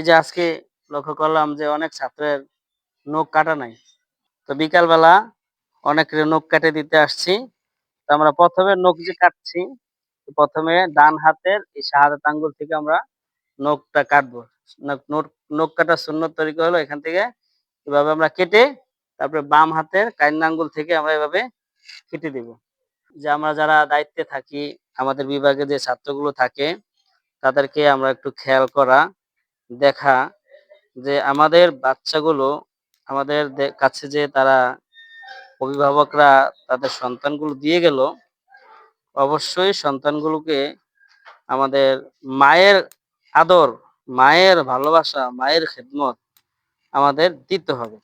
এই যে আজকে লক্ষ্য করলাম যে অনেক ছাত্রের নখ কাটা নাই। তো বিকালবেলা অনেকের নখ কেটে দিতে আসছি। তো আমরা প্রথমে নখ যে কাটছি, প্রথমে ডান হাতের এই শাহাদাত আঙ্গুল থেকে আমরা নখটা কাটবো। নখ- কাটার সুন্নত তরিকা হলো এখান থেকে। এভাবে আমরা কেটে তারপরে বাম হাতের কাইন্না আঙ্গুল থেকে আমরা এভাবে কেটে দিব। যে আমরা যারা দায়িত্বে থাকি, আমাদের বিভাগে যে ছাত্রগুলো থাকে, তাদেরকে আমরা একটু খেয়াল করা। দেখা যে আমাদের বাচ্চাগুলো আমাদের কাছে যে তারা অভিভাবকরা তাদের সন্তানগুলো দিয়ে গেল, অবশ্যই সন্তানগুলোকে আমাদের মায়ের আদর, মায়ের ভালোবাসা, মায়ের খেদমত আমাদের দিতে হবে।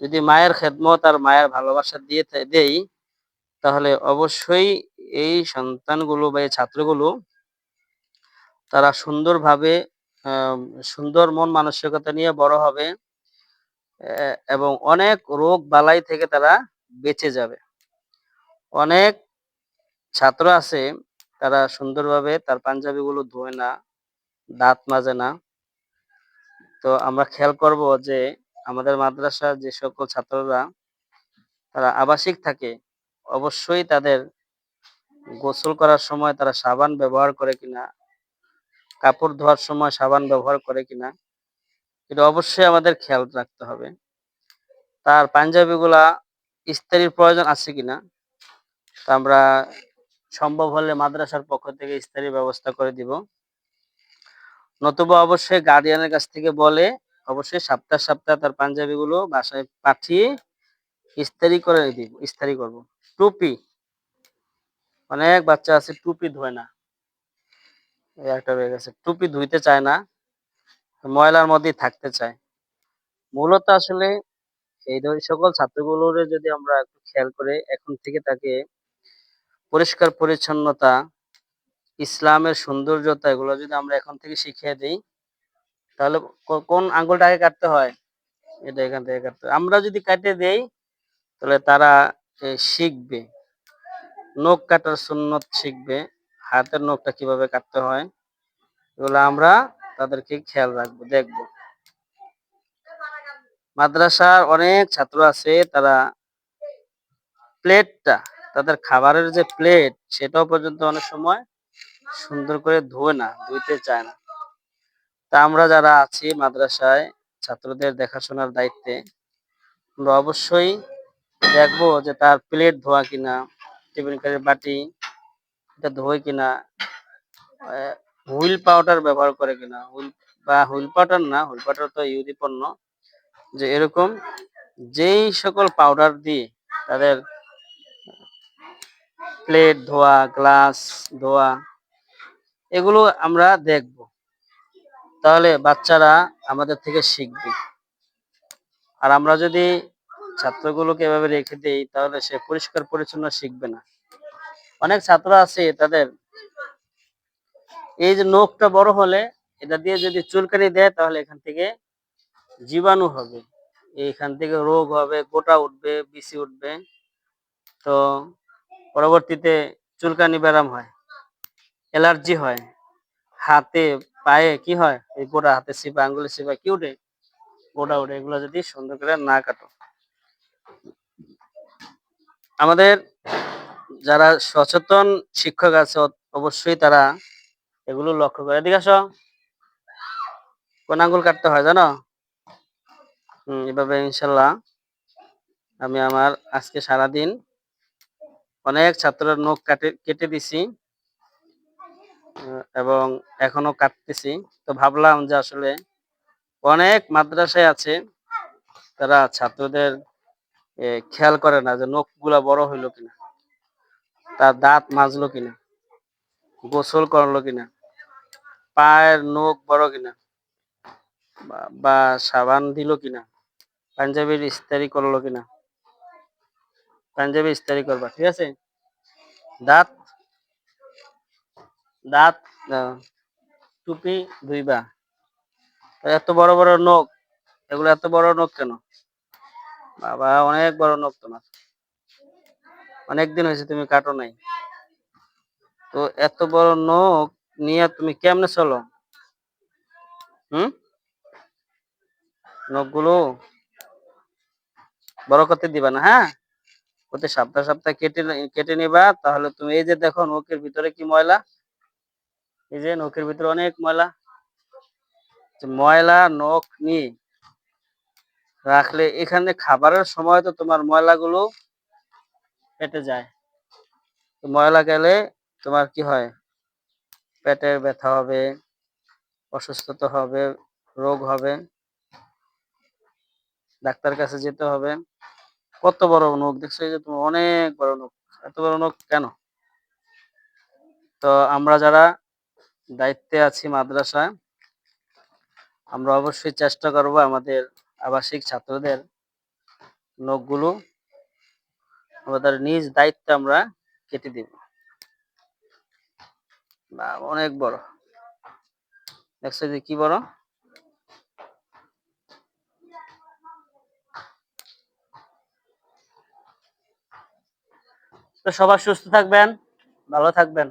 যদি মায়ের খেদমত আর মায়ের ভালোবাসা দিয়ে দেই, তাহলে অবশ্যই এই সন্তানগুলো বা এই ছাত্রগুলো তারা সুন্দরভাবে সুন্দর মন মানসিকতা নিয়ে বড় হবে এবং অনেক রোগ বালাই থেকে তারা বেঁচে যাবে। অনেক ছাত্র আছে, তারা সুন্দরভাবে তার পাঞ্জাবিগুলো ধোয় না, দাঁত মাজে না। তো আমরা খেয়াল করব যে আমাদের মাদ্রাসার যে সকল ছাত্ররা, তারা আবাসিক থাকে, অবশ্যই তাদের গোসল করার সময় তারা সাবান ব্যবহার করে কিনা কাপড় ধোয়ার সময় সাবান ব্যবহার করে কিনা, এটা অবশ্যই আমাদের খেয়াল রাখতে হবে। তার পাঞ্জাবিগুলা ইস্তারির প্রয়োজন আছে কিনা, তা আমরা সম্ভব হলে মাদ্রাসার পক্ষ থেকে ইস্তারির ব্যবস্থা করে দিব। নতুবা অবশ্যই গার্ডিয়ানের কাছ থেকে বলে অবশ্যই সপ্তাহ সপ্তাহ তার পাঞ্জাবিগুলো বাসায় পাঠিয়ে ইস্তারি করে দিব, ইস্তারি করব। টুপি, অনেক বাচ্চা আছে টুপি ধোয় না। একটা হয়ে গেছে টুপি ধুইতে চায় না, ময়লার মধ্যেই থাকতে চায়। মূলত আসলে এই সকল ছাত্রগুলোর যদি আমরা একটু খেয়াল করে, এখন থেকে তাকে পরিষ্কার পরিচ্ছন্নতা, ইসলামের সৌন্দর্যতা এগুলো যদি আমরা এখন থেকে শিখিয়ে দিই, তাহলে কোন আঙ্গুলটা আগে কাটতে হয়? এটা এখান থেকে কাটতে আমরা যদি কাটে দেই, তাহলে তারা শিখবে। নখ কাটার সুন্নত শিখবে। হাতের নখটা কীভাবে কাটতে হয়, এগুলো আমরা তাদেরকে খেয়াল রাখব, দেখব। মাদ্রাসার অনেক ছাত্র আছে, তারা প্লেটটা, তাদের খাবারের যে প্লেট, সেটাও পর্যন্ত অনেক সময় সুন্দর করে ধোয় না, ধুইতে চায় না। তা আমরা যারা আছি মাদ্রাসায়, ছাত্রদের দেখাশোনার দায়িত্বে, আমরা অবশ্যই দেখব যে তার প্লেট ধোয়া কিনা টিফিন কারের বাটি এটা ধোয় কিনা হুইল পাউডার ব্যবহার করে কিনা, হুইল, বা হুইল পাউডার না, হুইল পাউডার তো ইউরি পণ্য যে এরকম যেই সকল পাউডার দিয়ে তাদের প্লেট ধোয়া, গ্লাস ধোয়া, এগুলো আমরা দেখব। তাহলে বাচ্চারা আমাদের থেকে শিখবে। আর আমরা যদি ছাত্রগুলোকে এভাবে রেখে দিই, তাহলে সে পরিষ্কার পরিচ্ছন্ন শিখবে না। অনেক ছাত্র আছে তাদের। এই যে নখটা বড় হলে এটা দিয়ে যদি চুলকানি দেয়, তাহলে এখান থেকে জীবাণু হবে। এইখান থেকে রোগ হবে, গোটা উঠবে, বিসি উঠবে। তো পরবর্তীতে চুলকানি ব্যারাম হয়, অ্যালার্জি হয়। হাতে, পায়ে কি হয়? এই গোটা হাতে সিপা, আঙ্গুলে সিপা কি উঠে? গোটা উঠে। এগুলো যদি সুন্দর করে না কাটো। আমাদের যারা সচেতন শিক্ষক আছে অবশ্যই তারা এগুলো লক্ষ্য করে। এদিকে আসো। কোন আঙ্গুল কাটতে হয় জানো? হম, এভাবে ইনশাল্লাহ আমি আমার আজকে সারাদিন অনেক ছাত্রের নখ কাটে, কেটে দিছি এবং এখনও কাটতেছি। তো ভাবলাম যে আসলে অনেক মাদ্রাসায় আছে, তারা ছাত্রদের খেয়াল করে না যে নখগুলা বড় হইল কিনা। তার দাঁত মাজলো কিনা? গোসল করল কিনা? পায়ের নখ বড় কিনা? বা- সাবান দিল কিনা? পাঞ্জাবির ইস্তারি করল কিনা? পাঞ্জাবি ইস্তারি করবা, ঠিক আছে? দাঁত দাঁত টুপি ধুইবা। এত বড় বড় নখ, এগুলো এত বড় নখ কেন? বাবা, অনেক বড় নখ তোমার। অনেক দিন হয়েছে তুমি কাটো নাই। তো এত বড় নখ নিয়ে তুমি কেমনে চলো? হুম? নখগুলো বড় করতে দিবা না হ্যাঁ? প্রতি সপ্তাহ সপ্তাহ কেটে কেটে নিবা, তাহলে তুমি এই যে দেখো নখের ভিতরে কি ময়লা? এই যে নখের ভিতরে অনেক ময়লা। ময়লা, নখ নিয়ে রাখলে এখানে খাবারের সময় তো তোমার ময়লাগুলো পেটে যায়। তো ময়লা গেলে তোমার কি হয়? পেটের ব্যথা হবে, অসুস্থতা হবে, রোগ হবে। ডাক্তার কাছে যেতে হবে। কত বড় নখ? দেখছ যে তোমার অনেক বড় নখ। এত বড় নখ কেন? তো আমরা যারা দায়িত্বে আছি মাদ্রাসায়, আমরা অবশ্যই চেষ্টা করব আমাদের আবাসিক ছাত্রদের নখগুলো আমাদের নিজ দায়িত্বে আমরা কেটে দিব। বা অনেক বড়। দেখছ যে কি বড়? তো সবাই সুস্থ থাকবেন, ভালো থাকবেন।